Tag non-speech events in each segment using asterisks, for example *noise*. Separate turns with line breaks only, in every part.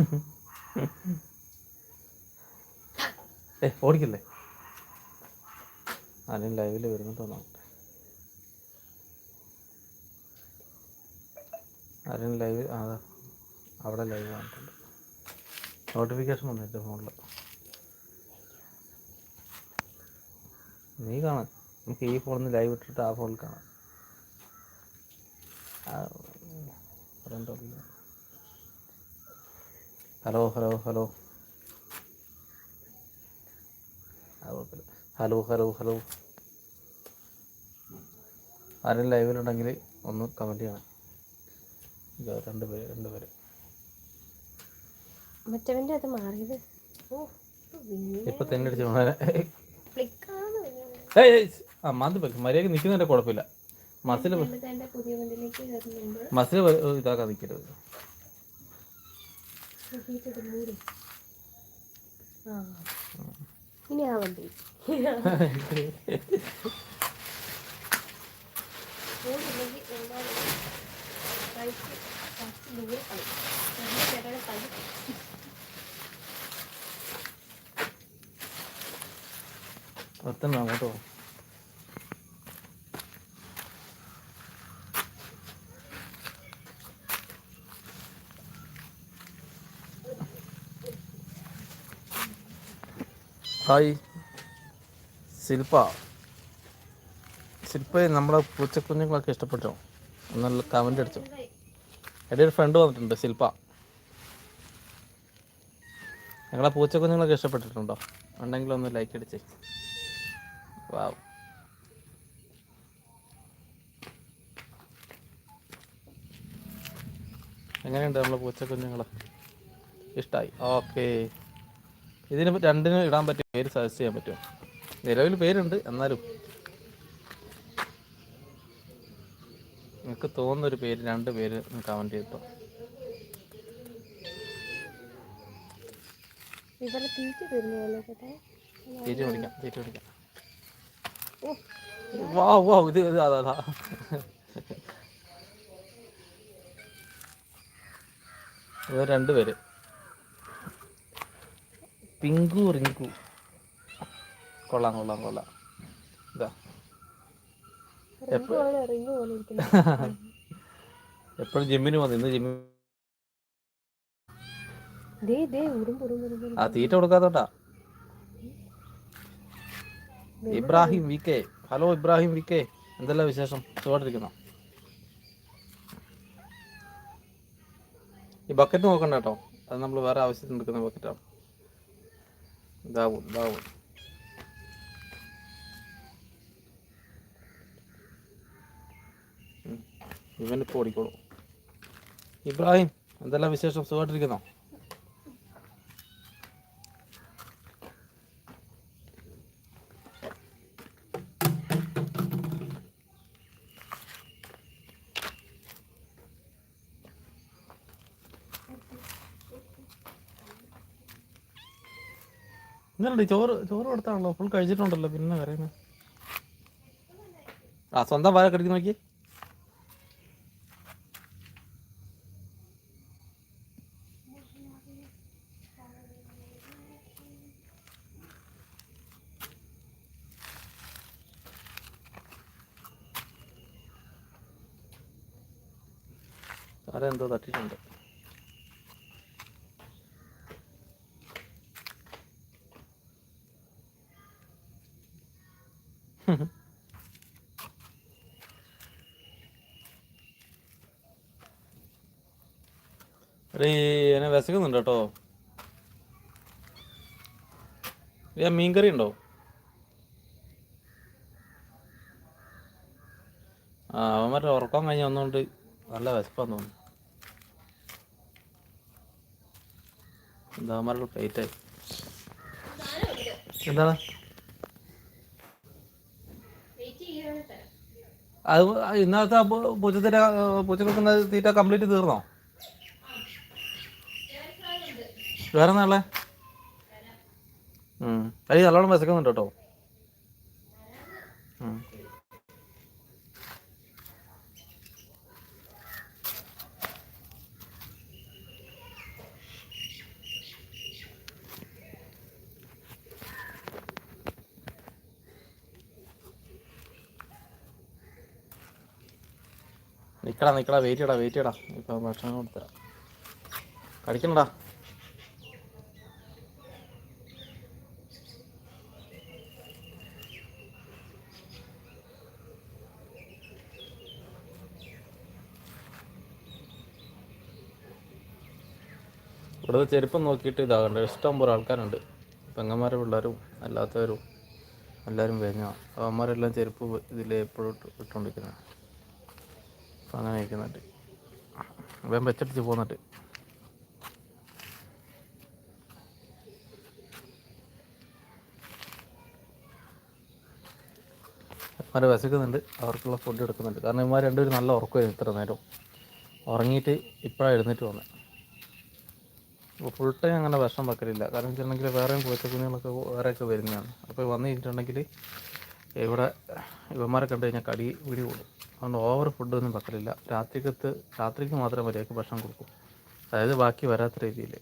*laughs* ഏ ഓടിക്കല്ലേ? ആരും ലൈവിൽ വരുന്നുണ്ടോ ആരും ലൈവ് അതാ. അവിടെ ലൈവ് വന്നിട്ടുണ്ട്. നോട്ടിഫിക്കേഷൻ വന്നിട്ട് ഫോണിൽ നീ കാണാൻ. നമുക്ക് ഈ ഫോണിൽ നിന്ന് ലൈവ് ഇട്ടിട്ട് ആ ഫോണിൽ കാണാം ആ, പറയണ്ടോ? Hello hello hello. Hello hello hello. ആരും ലൈവിലുണ്ടെങ്കിൽ ഒന്ന് കമന്റ് ചെയ്യണം. രണ്ട് പേര് രണ്ട് പേര്.
മറ്റവന്റെ അത് മാറിയത്.
ഇപ്പൊ തന്നെ അടിച്ചു മാന്തി പറ്റും മര്യാദയ്ക്ക് നിൽക്കുന്നതിന്റെ കുഴപ്പമില്ല. മസിൽ മസിൽ ഇതാക്കാൻ നിൽക്കരുത്
ഇനി കഴിച്ച് കുറച്ച് ദൂരെ കളി നല്ല ചേട്ടയുടെ കളി
ഒത്തന്നെ അങ്ങോട്ട് പോകും ഹായ് ശില്പ ശില്പ നമ്മളെ പൂച്ചക്കുഞ്ഞുങ്ങളൊക്കെ ഇഷ്ടപ്പെട്ടോ. നല്ല കമന്റ് അടിച്ചു. എന്റെ ഒരു ഫ്രണ്ട് വന്നിട്ടുണ്ട് ശില്പ ഞങ്ങളെ പൂച്ചക്കുഞ്ഞുങ്ങളൊക്കെ ഇഷ്ടപ്പെട്ടിട്ടുണ്ടോ? ഉണ്ടെങ്കിൽ ഒന്ന് ലൈക്ക് അടിച്ചേ. വാവ് എങ്ങനെയുണ്ട് നമ്മളെ പൂച്ചക്കുഞ്ഞുങ്ങൾ ഇഷ്ടമായി ഓക്കെ ഇതിന് രണ്ടിന് ഇടാൻ പറ്റും പേര് സജസ്റ്റ് ചെയ്യാൻ പറ്റും. നിലവിൽ പേരുണ്ട് എന്നാലും. നിങ്ങൾക്ക് തോന്നുന്നൊരു പേര് രണ്ട് പേര് കമന്റ് ചെയ്തോ
രണ്ടുപേര് തീറ്റി
പിടിക്കാം തീറ്റ പിടിക്കാം. വാ വാ ഇത് ഇത് അതാ അതാ. ഇത് രണ്ട് പേര്. പിങ്കു റിങ്കു. കൊള്ളാം കൊള്ളാം കൊള്ളാം. ഇതാ. എപ്പോഴും *laughs* ജിമ്മിന് വന്നു ഇന്ന്
ജിമ്മി
ആ തീറ്റ കൊടുക്കാത്തോട്ടാ Ibrahim V K. Hello Ibrahim V K. എന്തെല്ലാം വിശേഷം? സുഖമായിട്ടിരിക്കുന്നു ഈ ബക്കറ്റ് നോക്കണ്ട കേട്ടോ. അത് നമ്മൾ വേറെ ആവശ്യത്തിന് എടുക്കുന്ന ബക്കറ്റാണ്. ഇതാവും ഉം. ഇവനിപ്പോൾ ഓടിക്കോളൂ ഇബ്രാഹിം എന്തെല്ലാം വിശേഷം? സുഖമായിട്ടിരിക്കുന്നോ? ഇന്നല്ലേ ചോറ് ചോറ് കൊടുത്താണല്ലോ. ഫുൾ കഴിച്ചിട്ടുണ്ടല്ലോ പിന്നെ പറയുന്നത് ആ സ്വന്തം വാര കടിക്ക് നോക്കി. എടീ എന്നെ വിശക്കുന്നുണ്ട് കേട്ടോ. ഞാൻ മീൻകറി ഉണ്ടോ? ആ അവൻ മറ്റേ ഉറക്കം കഴിഞ്ഞ് വന്നുകൊണ്ട് നല്ല വിശപ്പാന്ന് തോന്നുന്നു. എന്താ അവന്മാരുടെ പ്ലേറ്റായി എന്താണ്? അത് ഇന്നത്തെ പൂച്ചത്തിര പൂ- പൂച്ചത്തീറ്റ തീറ്റ കംപ്ലീറ്റ് തീർന്നോ? വേറെ നാളെ അരി നല്ലോണം വിശക്കുന്നുണ്ട് കേട്ടോ. നിക്കടാ നിക്കടാ വെയിറ്റ് ചെയ്യടാ വെയിറ്റ് ചെയ്യടാ. ഇപ്പൊ ഭക്ഷണം കൊടുത്തരാം. കഴിക്കണ്ടാ. ഇവിടുത്തെ ചെരുപ്പം നോക്കിയിട്ട് ഇതാകണ്ട ഇഷ്ടം പോലെ ആൾക്കാരുണ്ട്. പെങ്ങന്മാരെ പിള്ളേരും അല്ലാത്തവരും എല്ലാവരും വേഞ്ഞ അവന്മാരെല്ലാം ചെരുപ്പ് ഇതിൽ എപ്പോഴും ഇട്ട് ഇട്ടുകൊണ്ടിരിക്കുന്നത് അപ്പം അങ്ങനെ ഇരിക്കുന്നുണ്ട് വേഗം വെച്ചടിച്ച് പോകുന്നുണ്ട് ഇവന്മാർ വിശക്കുന്നുണ്ട്. അവർക്കുള്ള ഫുഡ് എടുക്കുന്നുണ്ട്. കാരണം ഇവന്മാർ രണ്ടുപേരും നല്ല ഉറക്കമായിരുന്നു ഇത്ര നേരം. ഉറങ്ങിയിട്ട് ഇപ്പോഴാണ് എഴുന്നേറ്റ് വന്നത് അപ്പോൾ ഫുൾ ടൈം അങ്ങനെ ഭക്ഷണം വെക്കലില്ല. കാരണം വെച്ചിട്ടുണ്ടെങ്കിൽ വേറെയും പൂച്ചക്കുഞ്ഞുങ്ങളൊക്കെ വേറെയൊക്കെ വരുന്നതാണ്. അപ്പോൾ വന്നു കഴിഞ്ഞിട്ടുണ്ടെങ്കിൽ ഇവിടെ ഇവന്മാരെ കണ്ടു കഴിഞ്ഞാൽ കടി വിടി കൂടും. അതുകൊണ്ട് ഓവർ ഫുഡൊന്നും വെക്കലില്ല രാത്രിക്കത്ത് രാത്രിക്ക് മാത്രം മര്യാദയ്ക്ക് ഭക്ഷണം കൊടുക്കും. അതായത് ബാക്കി വരാത്ത രീതിയിൽ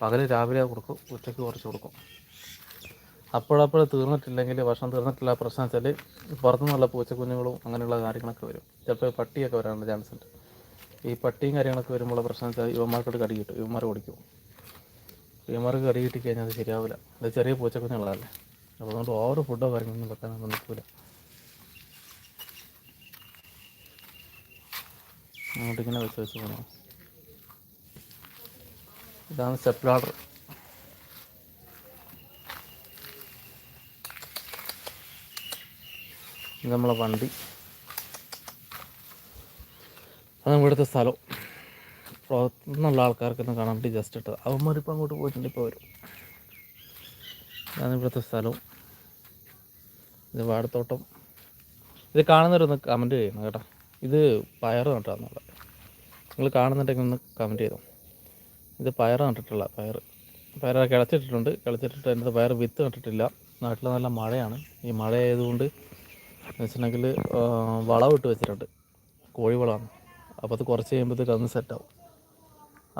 പകൽ രാവിലെ കൊടുക്കും ഉച്ചയ്ക്ക് കുറച്ച് കൊടുക്കും. അപ്പോഴപ്പോൾ തീർന്നിട്ടില്ലെങ്കിൽ ഭക്ഷണം തീർന്നിട്ടില്ല പ്രശ്നം വെച്ചാൽ പുറത്തുനിന്നുള്ള പൂച്ചക്കുഞ്ഞുങ്ങളും അങ്ങനെയുള്ള കാര്യങ്ങളൊക്കെ വരും. ചിലപ്പോൾ പട്ടിയൊക്കെ വരാനുള്ള ചാൻസ് ഉണ്ട്. ഈ പട്ടിയും കാര്യങ്ങളൊക്കെ വരുമ്പോൾ പ്രശ്നം വെച്ചാൽ ഇവന്മാർക്കോട് കടി കിട്ടും. യുവമാർ കുടിക്കും. യുവമാർക്ക് കടി കിട്ടിക്കഴിഞ്ഞാൽ അത് ശരിയാവില്ല അത് ചെറിയ പൂച്ചക്കുഞ്ഞുങ്ങളല്ലേ. അപ്പോൾ അതുകൊണ്ട് ഓവർ ഫുഡോ കാര്യങ്ങളൊന്നും പെട്ടെന്ന് നിൽക്കില്ല അങ്ങോട്ട് ഇങ്ങനെ വെച്ച് വെച്ച് പോകണം ഇതാണ് സ്റ്റെപ്പ് ലാഡർ. ഇത് നമ്മളെ വണ്ടി. അത് ഇവിടുത്തെ സ്ഥലം. പുറത്തുനിന്നുള്ള ആൾക്കാർക്കൊന്നും കാണാൻ വേണ്ടി ജസ്റ്റ് ഇട്ടത്. അവന്മാരിപ്പോൾ അങ്ങോട്ട് പോയിട്ടുണ്ട് ഇപ്പോൾ വരും. ഇതാണ് ഇവിടുത്തെ സ്ഥലവും ഇത് വാടത്തോട്ടം ഇത് കാണുന്നവരൊന്ന് കമന്റ് ചെയ്യണം കേട്ടോ. ഇത് പയർ നട്ടാന്നുള്ളത് നിങ്ങൾ കാണുന്നുണ്ടെങ്കിൽ ഒന്ന് കമന്റ് ചെയ്തോ. ഇത് പയർ നട്ടിട്ടുള്ള പയർ പയർ കിളച്ചിട്ടിട്ടുണ്ട്. കിളച്ചിട്ടിട്ട് അതിന്റെ പയർ വിത്ത് നട്ടിട്ടില്ല നാട്ടിൽ നല്ല മഴയാണ്. ഈ മഴ ആയതുകൊണ്ട് എന്ന് വെച്ചിട്ടുണ്ടെങ്കിൽ വളമിട്ട് വെച്ചിട്ടുണ്ട്. കോഴിവളമാണ് അപ്പോൾ അത് കുറച്ച് കഴിയുമ്പോഴത്തേക്ക് അതൊന്ന് സെറ്റാവും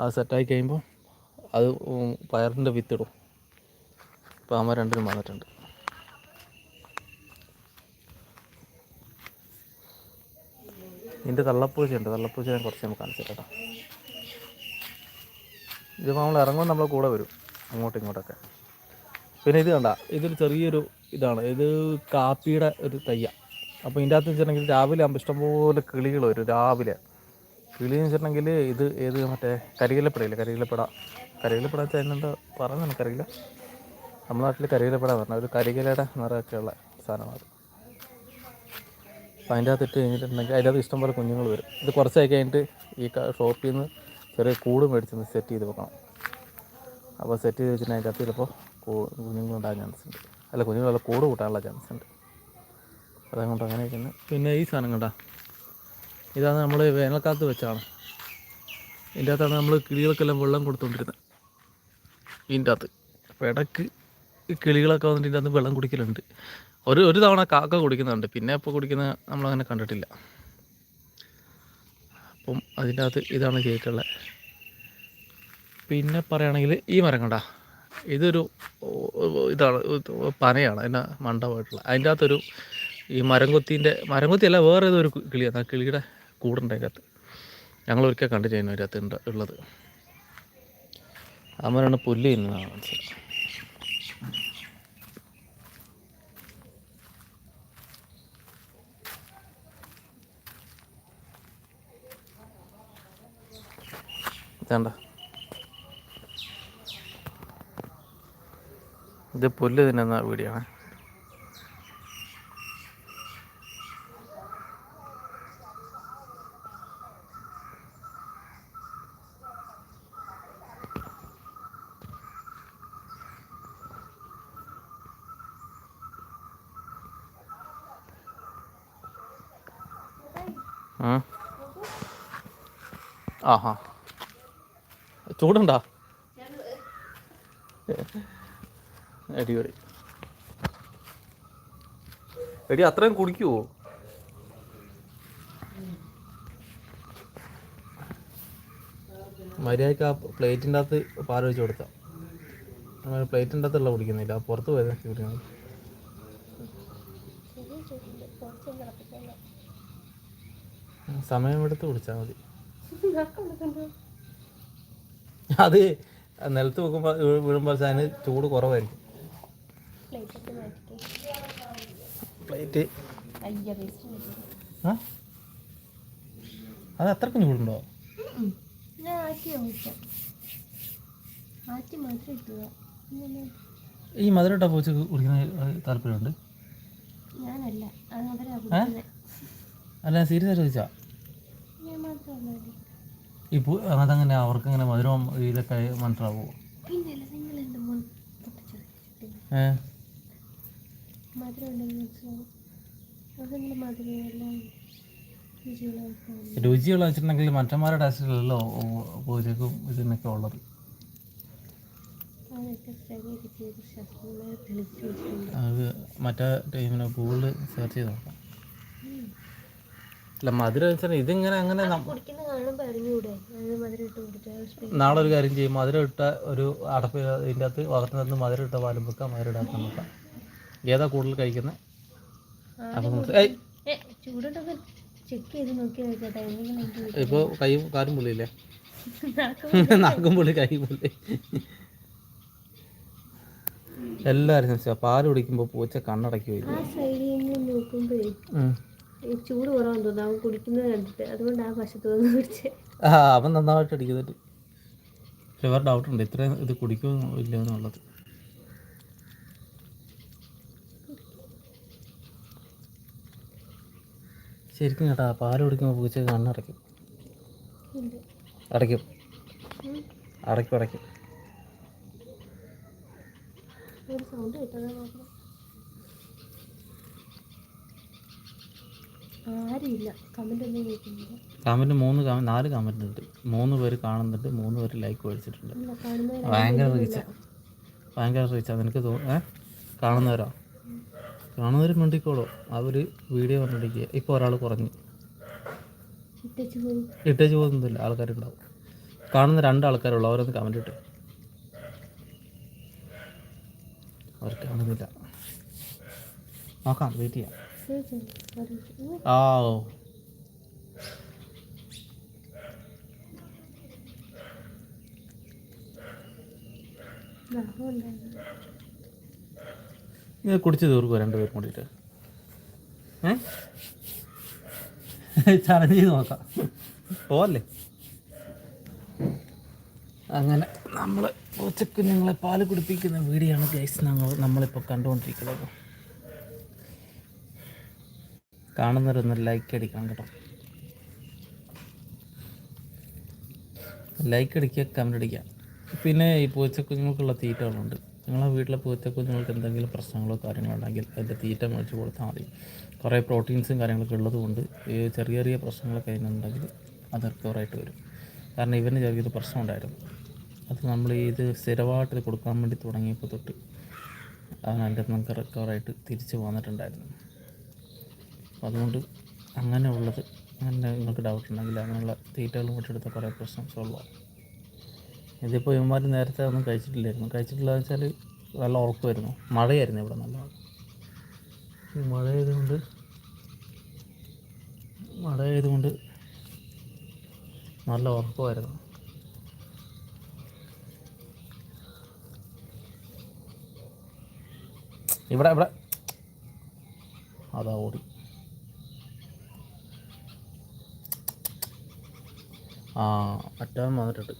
അത് സെറ്റായി കഴിയുമ്പോൾ അത് പയറിന്റെ വിത്തിടും അപ്പോൾ അമ്മ രണ്ടിനും വന്നിട്ടുണ്ട്. ഇതിന്റെ തള്ളപ്പൂച്ചയുണ്ട്. തള്ളപ്പൂച്ച ഞാൻ കുറച്ച് നമുക്ക് കാണിച്ചു കേട്ടോ. ഇതിപ്പോൾ നമ്മൾ ഇറങ്ങുമ്പോൾ നമ്മളെ കൂടെ വരും അങ്ങോട്ടും ഇങ്ങോട്ടൊക്കെ. പിന്നെ ഇത് കണ്ട ഇതൊരു ചെറിയൊരു ഇതാണ്. ഇത് കാപ്പിയുടെ ഒരു തയ്യ. അപ്പോൾ ഇതിന്റെ അകത്ത് വെച്ചിട്ടുണ്ടെങ്കിൽ രാവിലെ ആകുമ്പോൾ ഇഷ്ടംപോലെ കിളികൾ വരും രാവിലെ. കിളി എന്ന് വെച്ചിട്ടുണ്ടെങ്കിൽ ഇത് ഏത് മറ്റേ കരികിലപ്പടയില്ലേ കരികിലപ്പട കരികിലപ്പട വെച്ചാൽ അതിനെന്താ പറയുന്നത് നമുക്കറിയില്ല നമ്മുടെ നാട്ടിൽ കരികിലപ്പട പറഞ്ഞ ഒരു കരികിലയുടെ നിറയൊക്കെയുള്ള സാധനമാണ് അപ്പോൾ അതിന്റെ അകത്ത് ഇട്ട് കഴിഞ്ഞിട്ടുണ്ടെങ്കിൽ അതിന്റെ അകത്ത് ഇഷ്ടംപോലെ കുഞ്ഞുങ്ങൾ വരും. ഇത് കുറച്ചായി കഴിഞ്ഞിട്ട് ഈ ഷോപ്പിൽ നിന്ന് ചെറിയ കൂട് മേടിച്ചൊന്ന് സെറ്റ് ചെയ്ത് വെക്കണം. അപ്പോൾ സെറ്റ് ചെയ്ത് വെച്ചിട്ട് അതിന്റെ അകത്ത് ചിലപ്പോൾ കുഞ്ഞുങ്ങളുണ്ടാകാൻ ചാൻസ് ഉണ്ട്. അല്ല കുഞ്ഞുങ്ങളെ കൂട് കൂട്ടാനുള്ള ചാൻസ് ഉണ്ട്. അതുകൊണ്ട് അങ്ങനെ ഇരിക്കുന്നത് പിന്നെ ഈ സാധനം കണ്ടാ. ഇതാണ് നമ്മൾ വേനൽക്കാലത്ത് വെച്ചാണ്. ഇതിന്റെ അകത്താണ് നമ്മൾ കിളികൾക്കെല്ലാം വെള്ളം കൊടുത്തുകൊണ്ടിരുന്നത് ഇതിന്റെ അകത്ത്. അപ്പോൾ ഇടയ്ക്ക് കിളികളൊക്കെ വന്നിട്ട് ഇതിന്റെ അകത്ത് വെള്ളം കുടിക്കലുണ്ട്. ഒരു ഒരു തവണ കാക്ക കുടിക്കുന്നുണ്ട്. പിന്നെ ഇപ്പോൾ കുടിക്കുന്ന നമ്മളങ്ങനെ കണ്ടിട്ടില്ല. അപ്പം അതിന്റെ അകത്ത് ഇതാണ് ചെയ്തിട്ടുള്ളത് പിന്നെ പറയുകയാണെങ്കിൽ ഈ മരം കണ്ട. ഇതൊരു ഇതാണ് ഇത് പനയാണ്. അതിന്റെ മണ്ടമായിട്ടുള്ള. അതിന്റെ അകത്തൊരു ഈ മരംകൊത്തിന്റെ മരംകൊത്തി അല്ല വേറെ ഏതൊരു കിളിയാണ്. ആ കിളിയുടെ കൂടുണ്ട് അതിന്റെ അകത്ത് ഞങ്ങൾ ഒരിക്കൽ കണ്ടിട്ടായിരുന്നു അതിന്റെ അകത്ത് ഉണ്ട് ഉള്ളത് അമ്മരാണ് പുല്ല് തിന്നുന്നതാണ് മനസ്സിലായി ഇതേണ്ട ഇത് പുല്ല് തിന്നുന്ന വീഡിയോ ആണ്. ആ ആഹാ. ചൂടുണ്ടാ? അടിപൊളി. എടി അത്രയും കുടിക്കുവോ? മര്യാദയ്ക്ക് ആ പ്ലേറ്റിന്റെ അകത്ത് പാൽ വെച്ച് കൊടുത്താൽ അങ്ങനെ പ്ലേറ്റിന്റെ അകത്തുള്ള കുടിക്കുന്നില്ല. പുറത്ത് പോയത് കുടിക്കുന്നത്
സമയം
സമയമെടുത്ത് കുടിച്ചാൽ മതി. അത് നിലത്ത് വെക്കുമ്പോൾ വീഴുമ്പോൾ അതിന് ചൂട് കുറവായിരിക്കും.
പ്ലേറ്റ്.
അത് അത്രക്കും ചൂടുണ്ടോ? ഈ മധുരട്ട പൂച്ച കുടിക്കുന്ന താല്പര്യമുണ്ട്? അല്ല സീരിയസ് ആയിട്ട് ചോദിച്ചാ. ഈ അതങ്ങനെ അവർക്ക് അങ്ങനെ മധുരം ഇതൊക്കെ മനസ്സിലാവുമോ
മനസ്സിലാവും
രുചിയുള്ള വെച്ചിട്ടുണ്ടെങ്കിൽ മറ്റന്മാരുടെ ടേസ്റ്റിലല്ലോ പൂജക്കും ഇതിനൊക്കെ ഉള്ളത്. അത് മറ്റേ ടൈമിനെ ഗൂഗിളിൽ സെർച്ച് ചെയ്ത് നോക്കാം. അല്ല മധുരം വെച്ചാൽ ഇതിങ്ങനെ അങ്ങനെ നാളെ ഒരു കാര്യം ചെയ്യും മധുരം ഇട്ട ഒരു അടപ്പ് ഇതിന്റെ അകത്ത് വളർന്നു നിന്ന് മധുരം ഇട്ട പാലും വെക്കാം മധുരം ഇടാത്ത നോക്കാം ഏതാ കൂടുതൽ കഴിക്കുന്നത്
കൈ
ഇപ്പോൾ കൈയും കാലും പുള്ളിയില്ലേ?
നാക്ക്
പുള്ളി കൈ പുള്ളി. എല്ലാവരും ശ്രമിച്ചാൽ പാൽ കുടിക്കുമ്പോൾ പൂച്ച കണ്ണടക്കി വരും.
ഈ ചൂട് കുറവാന്ന് തോന്നുന്നു. അവൻ കുടിക്കുന്നത് കണ്ടിട്ട്. അതുകൊണ്ട് ആ വശത്ത് വന്ന് കുടിച്ചേ.
ആ അവൻ നന്നായിട്ട് അടിക്കുന്നുണ്ട്. പക്ഷെ ഡൗട്ട് ഉണ്ട്. ഇത്രയും ഇത് കുടിക്കുമോ ഇല്ല എന്നുള്ളത്. ശരിക്കും കേട്ടാ പാൽ കുടിക്കുമ്പോൾ പൂച്ച കണ്ണടയ്ക്കും. അടയ്ക്കും. അടയ്ക്കും അടയ്ക്കും.
സൗണ്ട് കിട്ടാതെ നോക്കണം ആരുമില്ല കമന്റ് ഒന്നും കേൾക്കുന്നില്ല
കമന്റ് മൂന്ന് നാല് കമന്റ് ഉണ്ട്. മൂന്ന് പേര് കാണുന്നുണ്ട് മൂന്ന് പേര് ലൈക്ക് മേടിച്ചിട്ടുണ്ട്. ഭയങ്കര റീച്ച ഭയങ്കര റീച്ച നിനക്ക് തോന്നുന്നു ഏഹ് കാണുന്നവരോ? കാണുന്നവർ മിണ്ടിക്കോളൂ. അവർ വീഡിയോ കണ്ടിരിക്കുക ഇപ്പോൾ ഒരാൾ കുറഞ്ഞു.
ഇട്ടേച്ച്
പോകുന്നില്ല ആൾക്കാരുണ്ടാവും. കാണുന്ന രണ്ട് ആൾക്കാരുള്ളൂ. അവരൊന്ന് കമന്റ് ഇട്ടു. അവർ കാണുന്നില്ല. നോക്കാം വെയിറ്റ് ചെയ്യാം.
ഉണ്ടായിരുന്നു
ഇത് കുടിച്ച് തീർക്കുമോ രണ്ടുപേരും കൂടിയിട്ട്? ഏ? ചലഞ്ച് ചെയ്ത് നോക്കാം. പോവല്ലേ? അങ്ങനെ നമ്മൾ പൂച്ചക്കുഞ്ഞുങ്ങളെ പാൽ കുടിപ്പിക്കുന്ന വീഡിയോയാണ് ഗൈസ് ഞങ്ങൾ നമ്മളിപ്പോൾ കണ്ടുകൊണ്ടിരിക്കുന്നത്. കാണുന്നവരൊന്ന് ലൈക്ക് അടിക്കണം കേട്ടോ. ലൈക്ക് അടിക്കുക കമന്റ് അടിക്കുക. പിന്നെ ഈ പൂച്ചക്കുഞ്ഞുങ്ങൾക്കുള്ള തീറ്റകളുണ്ട്. നിങ്ങളെ വീട്ടിലെ പൂച്ചക്കുഞ്ഞുങ്ങൾക്ക് എന്തെങ്കിലും പ്രശ്നങ്ങളോ കാര്യങ്ങളോ ഉണ്ടെങ്കിൽ അതിന്റെ തീറ്റ മേടിച്ച് കൊടുത്താൽ മതി. കുറേ പ്രോട്ടീൻസും കാര്യങ്ങളൊക്കെ ഉള്ളതുകൊണ്ട് ഈ ചെറിയ ചെറിയ പ്രശ്നങ്ങളൊക്കെ അതിനുണ്ടെങ്കിൽ അത് റിക്കവറായിട്ട് വരും. കാരണം ഇവന് ചെറിയൊരു പ്രശ്നം ഉണ്ടായിരുന്നു അത് നമ്മൾ ഇത് സ്ഥിരമായിട്ട് കൊടുക്കാൻ വേണ്ടി തുടങ്ങിയപ്പോൾ തൊട്ട് അതിന്റെ നമുക്ക് റിക്കവറായിട്ട് തിരിച്ച് വന്നിട്ടുണ്ടായിരുന്നു. അപ്പോൾ അതുകൊണ്ട് അങ്ങനെ ഉള്ളത്. അങ്ങനെ നിങ്ങൾക്ക് ഡൗട്ട് ഉണ്ടെങ്കിൽ അങ്ങനെയുള്ള തീറ്റകൾ കൂട്ടിയെടുത്ത കുറേ പ്രശ്നം സോൾവ് ആവും. ഇതിപ്പോൾ ഇവന്മാർ നേരത്തെ ഒന്നും കഴിച്ചിട്ടില്ലായിരുന്നു. കഴിച്ചിട്ടില്ല വെച്ചാൽ നല്ല ഉറക്കമായിരുന്നു മഴയായിരുന്നു ഇവിടെ നല്ല ഈ മഴ ആയതുകൊണ്ട് മഴ ആയതുകൊണ്ട് നല്ല ഉറക്കമായിരുന്നു ഇവിടെ ഇവിടെ. അതാ ഓടി. ആ അറ്റാൻ വന്നിട്ടുണ്ട്.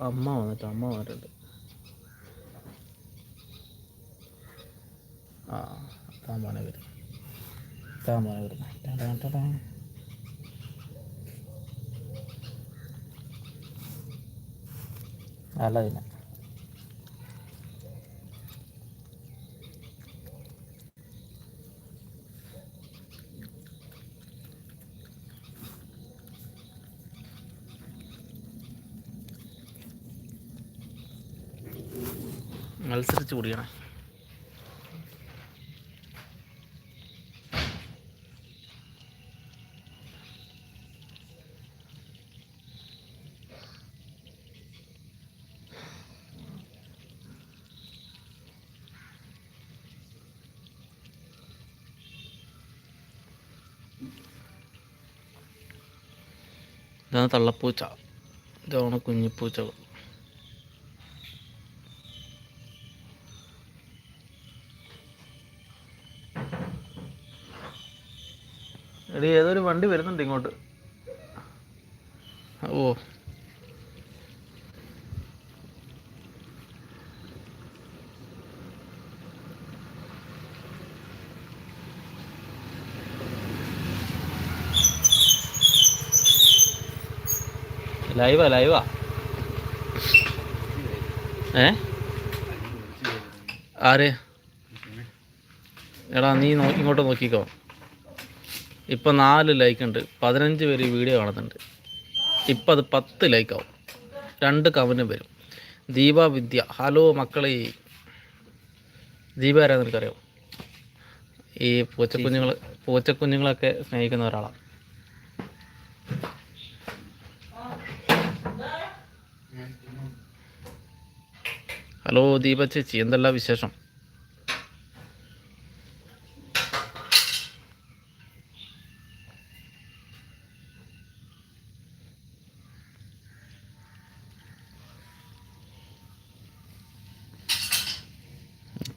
അമ്മ വന്നിട്ട് അമ്മ വന്നിട്ടുണ്ട്. ആ താൻ വരുന്നത് വരും വരുന്നത്. അല്ല പിന്നെ. മത്സരിച്ച് കുടിക്കണം ഇതാണ് തള്ളപ്പൂച്ച. ഇതാണ് കുഞ്ഞിപ്പൂച്ചകൾ. എടി ഏതൊരു വണ്ടി വരുന്നുണ്ട് ഇങ്ങോട്ട്? ഓ. ലൈവാ ലൈവാ. ഏ? ആര്? എടാ നീ നോ ഇങ്ങോട്ട് നോക്കിക്കോ. ഇപ്പം നാല് ലൈക്ക് ഉണ്ട്. പതിനഞ്ച് പേര് വീഡിയോ കാണുന്നുണ്ട്. ഇപ്പം അത് പത്ത് ലൈക്കാവും രണ്ട് കമന്റും വരും. ദീപ വിദ്യ ഹലോ മക്കളെ. ദീപ ആരാ നിനക്കറിയാം ഈ പൂച്ചക്കുഞ്ഞുങ്ങൾ പൂച്ചക്കുഞ്ഞുങ്ങളൊക്കെ സ്നേഹിക്കുന്ന ഒരാളാണ് ഹലോ ദീപ ചേച്ചി എന്തെല്ലാം വിശേഷം?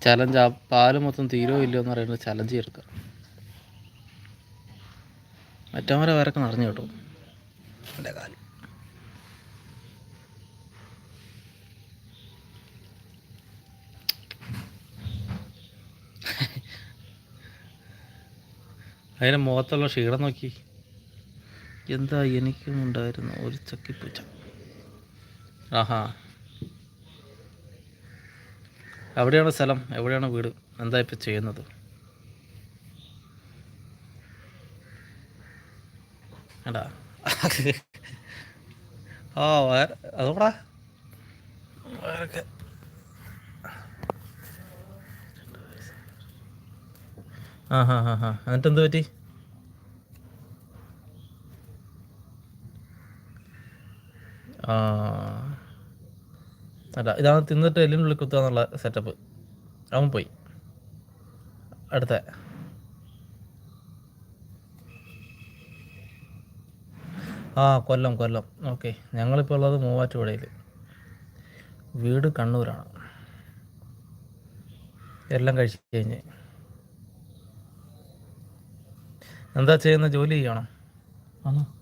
ചലഞ്ച് ആ പാൽ മൊത്തം തീരോ ഇല്ലയോ എന്ന് പറയുന്നത് ചലഞ്ച് ചേർക്കുക മറ്റവരെ വരക്കെ നിറഞ്ഞു കേട്ടോ. എന്റെ കാലം. അതിന്റെ മുഖത്തുള്ള ക്ഷീണം നോക്കി. എന്താ എനിക്കും ഉണ്ടായിരുന്നു ഒരു ചക്കിപ്പൂച്ച. ആഹാ. എവിടെയാണ് സ്ഥലം എവിടെയാണ് വീട്? എന്താ ഇപ്പം ചെയ്യുന്നത്? എടാ ആ വേറെ അതോടാ. വേറൊക്കെ. ആ ഹാ ഹാ ഹാ. എന്നിട്ട് എന്ത് പറ്റി? ആ. അല്ല ഇതാണ് തിന്നിട്ട് എല്ലിനുള്ളിൽ കുത്തുക എന്നുള്ള സെറ്റപ്പ് അവൻ പോയി. അടുത്ത. ആ കൊല്ലം കൊല്ലം. ഓക്കെ ഞങ്ങളിപ്പോൾ ഉള്ളത് മൂവാറ്റുപുഴയിൽ വീട് കണ്ണൂരാണ്. എല്ലാം കഴിച്ച് കഴിഞ്ഞ്. എന്താ ചെയ്യുന്ന? ജോലി ചെയ്യണം? ആണോ?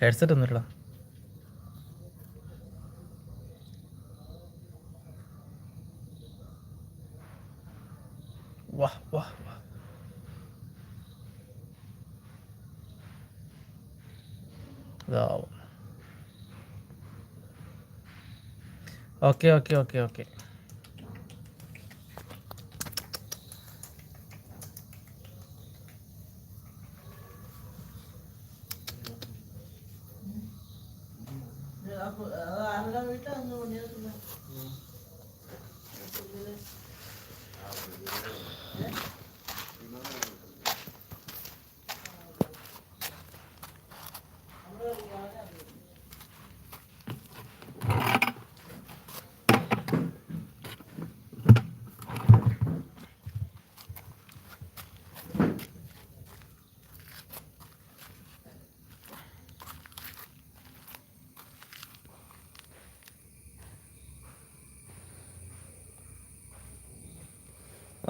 ഹെഡ്സെറ്റ് ഒന്നുമില്ലടാ. വാ വാ വാ ഇതാവും ഓക്കെ ഓക്കെ ഓക്കെ ഓക്കെ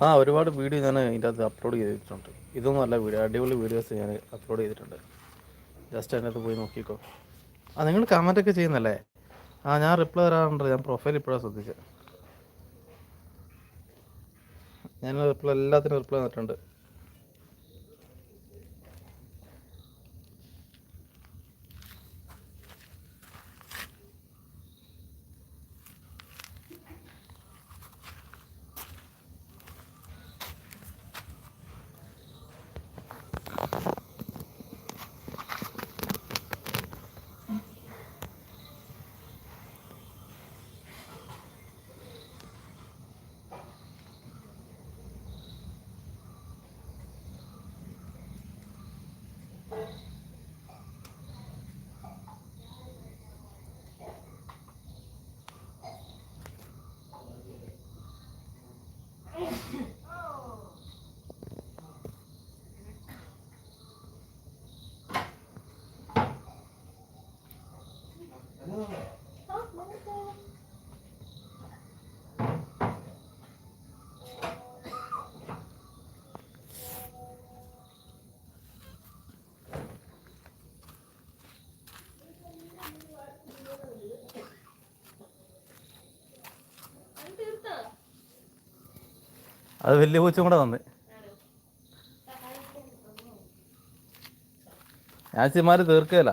ആ ഒരുപാട് വീഡിയോ ഞാൻ ഇതിന്റെ അകത്ത് അപ്ലോഡ് ചെയ്തിട്ടുണ്ട്. ഇതൊന്നും അല്ല വീഡിയോ അടിപൊളി വീഡിയോസ് ഞാൻ അപ്ലോഡ് ചെയ്തിട്ടുണ്ട്. ജസ്റ്റ് അതിനകത്ത് പോയി നോക്കിക്കോ. ആ നിങ്ങൾ കമന്റ് ഒക്കെ ചെയ്യുന്നല്ലേ? ആ ഞാൻ റിപ്ലൈ തരാറുണ്ട്. ഞാൻ പ്രൊഫൈൽ ഇപ്പോഴാണ് ശ്രദ്ധിച്ചത് ഞാൻ റിപ്ലൈ എല്ലാത്തിനും റിപ്ലൈ തന്നിട്ടുണ്ട് അത് വലിയ പൂച്ചും കൂടെ വന്ന് ചിമാര് തീർക്കുകയില്ല